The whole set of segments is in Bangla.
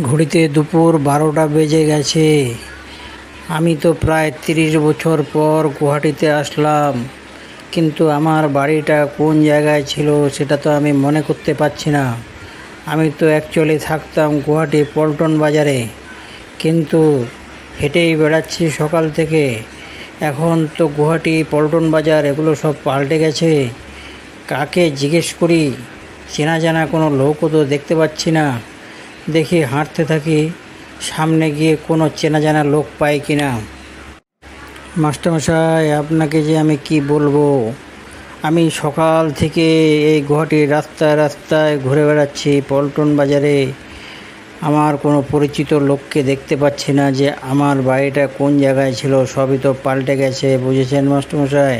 ঘড়িতে দুপুর বারোটা বেজে গেছে। আমি তো প্রায় তিরিশ বছর পর গুয়াহাটিতে আসলাম। কিন্তু আমার বাড়িটা কোন জায়গায় ছিল সেটা তো আমি মনে করতে পারছি না। আমি তো অ্যাকচুয়ালি থাকতাম গুয়াহাটি পল্টন বাজারে। কিন্তু হেঁটেই বেড়াচ্ছি সকাল থেকে। এখন তো গুয়াহাটি, পল্টন বাজার এগুলো সব পাল্টে গেছে। কাকে জিজ্ঞেস করি, চেনা জানা কোনো লোকও তো দেখতে পাচ্ছি না। দেখি হাঁটতে থাকি, সামনে গিয়ে কোনো চেনা জানা লোক পাই কি না মাস্টারমশাই, আপনাকে যে আমি কি বলব? আমি সকাল থেকে এই গুয়াহাটির রাস্তায় রাস্তায় ঘুরে বেড়াচ্ছি, পল্টন বাজারে। আমার কোনো পরিচিত লোককে দেখতে পাচ্ছি না যে আমার বাড়িটা কোন জায়গায় ছিল, সবই তো পাল্টে গেছে, বুঝেছেন মাস্টারমশাই?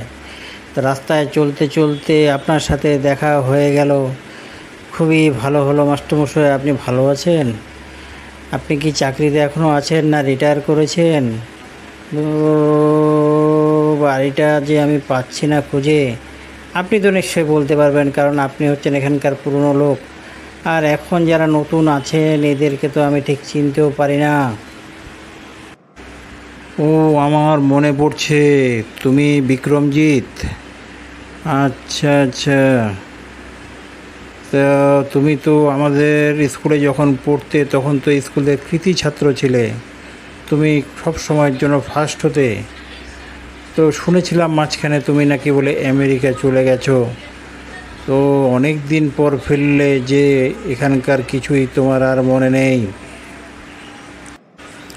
রাস্তায় চলতে চলতে আপনার সাথে দেখা হয়ে গেল। খুবই ভালো হলো মাস্টারমশাই, আপনি ভালো আছেন? আপনি কি চাকরিতে এখনও আছেন না রিটায়ার করেছেন? বাড়িটা যে আমি পাচ্ছি না খুঁজে, আপনি তো নিশ্চয়ই বলতে পারবেন, কারণ আপনি হচ্ছেন এখানকার পুরনো লোক। আর এখন যারা নতুন আছেন, এদেরকে তো আমি ঠিক চিনতেও পারি না। ও, আমার মনে পড়ছে, তুমি বিক্রমজিৎ? আচ্ছা আচ্ছা। তুমি তো আমাদের স্কুলে যখন পড়তে, তখন তো স্কুলের কৃতি ছাত্র ছিলে। তুমি সব সময়ের জন্য ফার্স্ট হতে। তো শুনেছিলাম মাঝখানে তুমি নাকি বলে আমেরিকা চলে গেছো। তো অনেক দিন পর ফিরলে যে এখানকার কিছুই তোমার আর মনে নেই।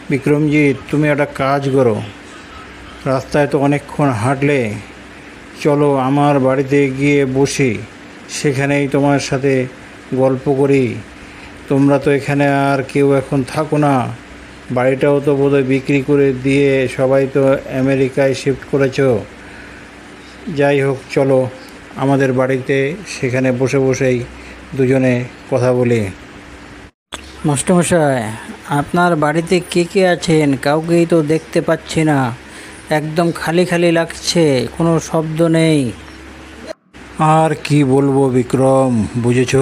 বিক্রমজিৎ তুমি একটা কাজ করো। রাস্তায় তো অনেকক্ষণ হাঁটলে। চলো আমার বাড়িতে গিয়ে বসি। সেখানেই তোমার সাথে গল্প করি। তোমরা তো এখানে আর কেউ এখন থাকো না। বাড়িটাও তো বোধহয় বিক্রি করে দিয়ে সবাই তো আমেরিকায় শিফট করেছ। যাই হোক, চলো আমাদের বাড়িতে সেখানে বসে বসেই দুজনে কথা বলি। মাস্টারমশাই, আপনার বাড়িতে কে কে আছেন? কাউকেই তো দেখতে পাচ্ছি না। একদম খালি খালি লাগছে, কোনো শব্দ নেই। আর কি বলব বিক্রম, বুঝেছ?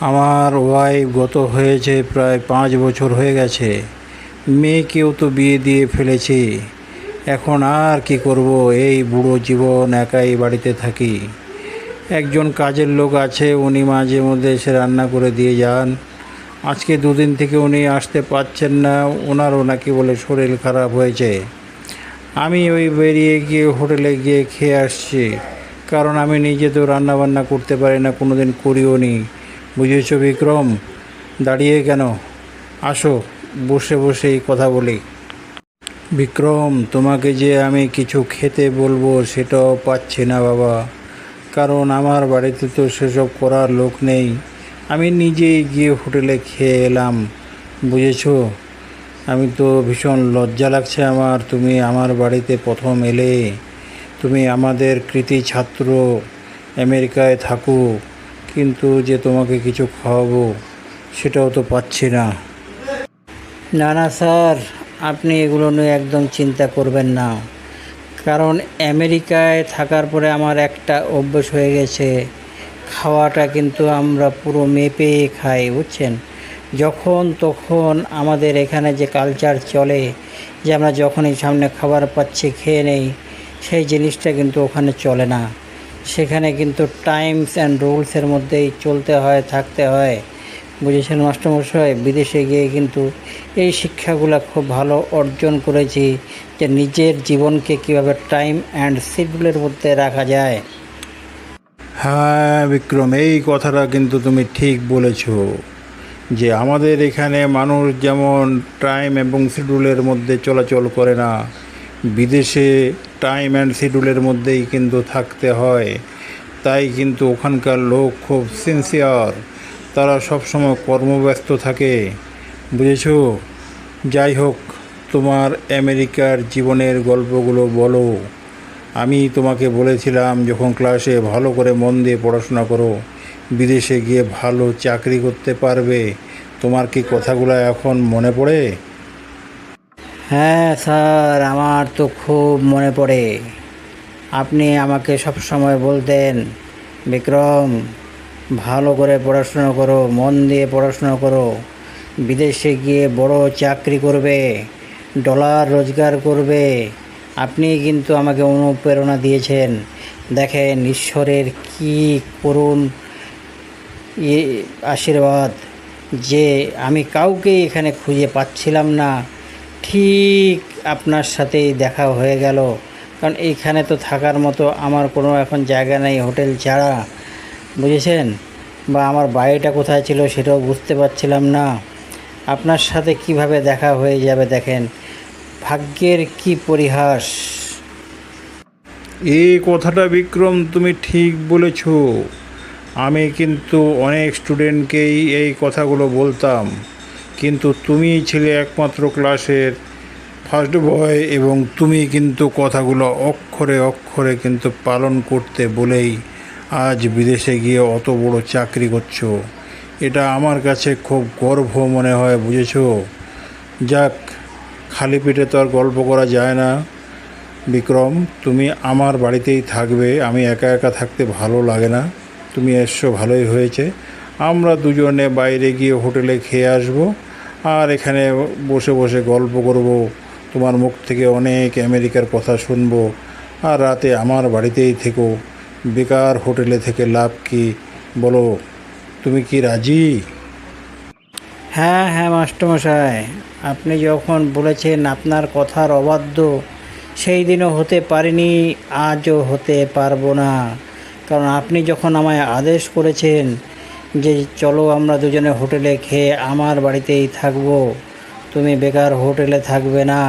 আমার ওয়াইফ গত হয়েছে প্রায় পাঁচ বছর হয়ে গেছে। মেয়েকেও তো বিয়ে দিয়ে ফেলেছি। এখন আর কি করব, এই বুড়ো জীবন একাই বাড়িতে থাকি। একজন কাজের লোক আছে, উনি মাঝে মধ্যে এসে রান্না করে দিয়ে যান। আজকে দুদিন থেকে উনি আসতে পারছেন না, ওনারও নাকি বলে শরীর খারাপ হয়েছে। আমি ওই বেরিয়ে গিয়ে হোটেলে গিয়ে খেয়ে আসছি। কারণ আমি নিজে তো রান্নাবান্না করতে পারি না কোনো দিন করিও নি। বুঝেছ বিক্রম? দাঁড়িয়ে কেন? আসো, বসে বসেই কথা বলি। বিক্রম, তোমাকে যে আমি কিছু খেতে বলব সেটাও পাচ্ছি না বাবা। কারণ আমার বাড়িতে তো সেসব করার লোক নেই। আমি নিজেই গিয়ে হোটেলে খেয়ে এলাম। বুঝেছ? আমি তো ভীষণ লজ্জা লাগছে আমার, তুমি আমার বাড়িতে প্রথম এলে। তুমি আমাদের কৃতি ছাত্র আমেরিকায় থাকো, কিন্তু যে তোমাকে কিছু খাওয়াবো সেটাও তো পাচ্ছি না। না না, স্যার, আপনি এগুলো নিয়ে একদম চিন্তা করবেন না। কারণ আমেরিকায় থাকার পরে আমার একটা অভ্যেস হয়ে গেছে। খাওয়াটা কিন্তু আমরা পুরো মেপে খাই, বুঝছেন? যখন তখন আমাদের এখানে যে কালচার চলে, যে আমরা যখনই সামনে খাবার পাচ্ছি, খেয়ে নেই সেই জিনিসটা কিন্তু ওখানে চলে না। সেখানে কিন্তু টাইমস অ্যান্ড রুলসের মধ্যেই চলতে হয়, থাকতে হয়। বুঝেছেন মাস্টারমশাই? বিদেশে গিয়ে কিন্তু এই শিক্ষাগুলো খুব ভালো অর্জন করেছি যে নিজের জীবনকে কীভাবে টাইম অ্যান্ড শিডিউলের মধ্যে রাখা যায়। হ্যাঁ বিক্রম, এই কথাটা কিন্তু তুমি ঠিক বলেছ যে আমাদের এখানে মানুষ যেমন টাইম এবং শিডিউলের মধ্যে চলাচল করে না, বিদেশে টাইম অ্যান্ড শিডিউলের মধ্যেই কিন্তু থাকতে হয়। তাই কিন্তু ওখানকার লোক খুব সিনসিয়ার তারা সবসময় কর্মব্যস্ত থাকে। বুঝেছ? যাই হোক, তোমার আমেরিকার জীবনের গল্পগুলো বলো। আমি তোমাকে বলেছিলাম, যখন ক্লাসে ভালো করে মন দিয়ে পড়াশোনা করো, বিদেশে গিয়ে ভালো চাকরি করতে পারবে। তোমার কি কথাগুলো এখন মনে পড়ে? হ্যাঁ স্যার, আমার তো খুব মনে পড়ে। আপনি আমাকে সব সময় বলতেন, বিক্রম, ভালো করে পড়াশোনা করো, মন দিয়ে পড়াশোনা করো। বিদেশে গিয়ে বড় চাকরি করবে, ডলার রোজগার করবে। আপনি কিন্তু আমাকে অনুপ্রেরণা দিয়েছেন। দেখেন, ঈশ্বরের কি ইয়ে আশীর্বাদ যে আমি কাউকে এখানে খুঁজে পাচ্ছিলাম না। ঠিক আপনার সাথেই দেখা হয়ে গেল। কারণ এইখানে তো থাকার মতো আমার কোনো এখন জায়গা নেই হোটেল ছাড়া। বুঝেছেন? বা আমার বাড়িটা কোথায় ছিল সেটাও বুঝতে পারছিলাম না। আপনার সাথে কীভাবে দেখা হয়ে যাবে দেখেন। ভাগ্যের কি পরিহাস। এই কথাটা বিক্রম তুমি ঠিক বলেছ। আমি কিন্তু অনেক স্টুডেন্টকেই এই কথাগুলো বলতাম। কিন্তু তুমি ছিলে একমাত্র ক্লাসের ফার্স্ট বয় এবং তুমি কিন্তু কথাগুলো অক্ষরে অক্ষরে কিন্তু পালন করতে বলেই আজ বিদেশে গিয়ে অত বড় চাকরি করছ। এটা আমার কাছে খুব গর্ব মনে হয়, বুঝেছ? যাক, খালি পেটে তো আর গল্প করা যায় না। বিক্রম, তুমি আমার বাড়িতেই থাকবে, আমি একা একা থাকতে ভালো লাগে না। তুমি এসছো, ভালোই হয়েছে। আমরা দুজনে বাইরে গিয়ে হোটেলে খেয়ে আসব। আর এখানে বসে বসে গল্প করব, তোমার মুখ থেকে অনেক আমেরিকার কথা শুনব, আর রাতে আমার বাড়িতেই থেকো। বেকার হোটেলে থেকে লাভ কি? বলো, তুমি কি রাজি? হ্যাঁ হ্যাঁ মাস্টারমশাই। আপনি যখন বলেছেন আপনার কথার অবাধ্য, সেই দিনও হতে পারিনি, আজও হতে পারব না। কারণ আপনি যখন আমায় আদেশ করেছেন যে চলো আমরা দুজনে হোটেলে খেয়ে আমার বাড়িতেই থাকব। তুমি বেকার হোটেলে থাকবে না,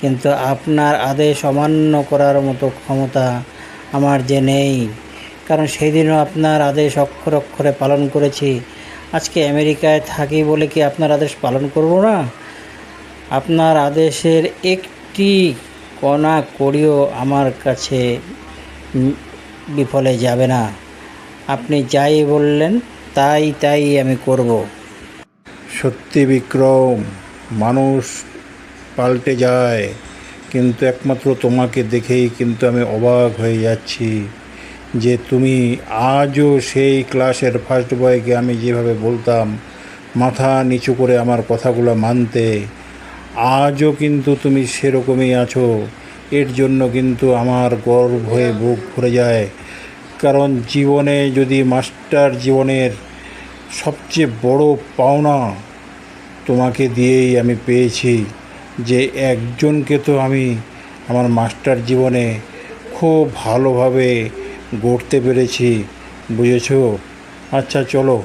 কিন্তু আপনার আদেশ অমান্য করার মতো ক্ষমতা আমার যে নেই। কারণ সেই দিনও আপনার আদেশ অক্ষর অক্ষরে পালন করেছি। আজকে আমেরিকায় থাকি বলে কি আপনার আদেশ পালন করব না? আপনার আদেশের একটি কণা করিও আমার কাছে বিফলে যাবে না। আপনি যাই বললেন তাই তাই আমি করব। সত্যি বিক্রম, মানুষ পাল্টে যায়, কিন্তু একমাত্র তোমাকে দেখেই কিন্তু আমি অবাক হয়ে যাচ্ছি যে তুমি আজও সেই ক্লাসের ফার্স্ট বয়কে আমি যেভাবে বলতাম, মাথা নিচু করে আমার কথাগুলো মানতে, আজও কিন্তু তুমি সেরকমই আছো। এর জন্য কিন্তু আমার গর্ব হয়ে বুক ভরে যায়। কারণ জীবনে যদি মাস্টার জীবনের সবচেয়ে বড় পাওনা তোমাকে দিয়েই আমি পেয়েছি যে একজনকে তো আমি আমার মাস্টার জীবনে খুব ভালোভাবে গড়তে পেরেছি, বুঝেছ? আচ্ছা চলো।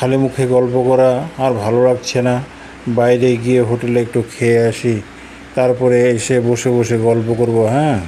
খালি মুখে গল্প করা আর ভালো লাগছে না। বাইরে গিয়ে হোটেলে একটু খেয়ে আসি। তারপরে এসে বসে বসে গল্প করব হ্যাঁ?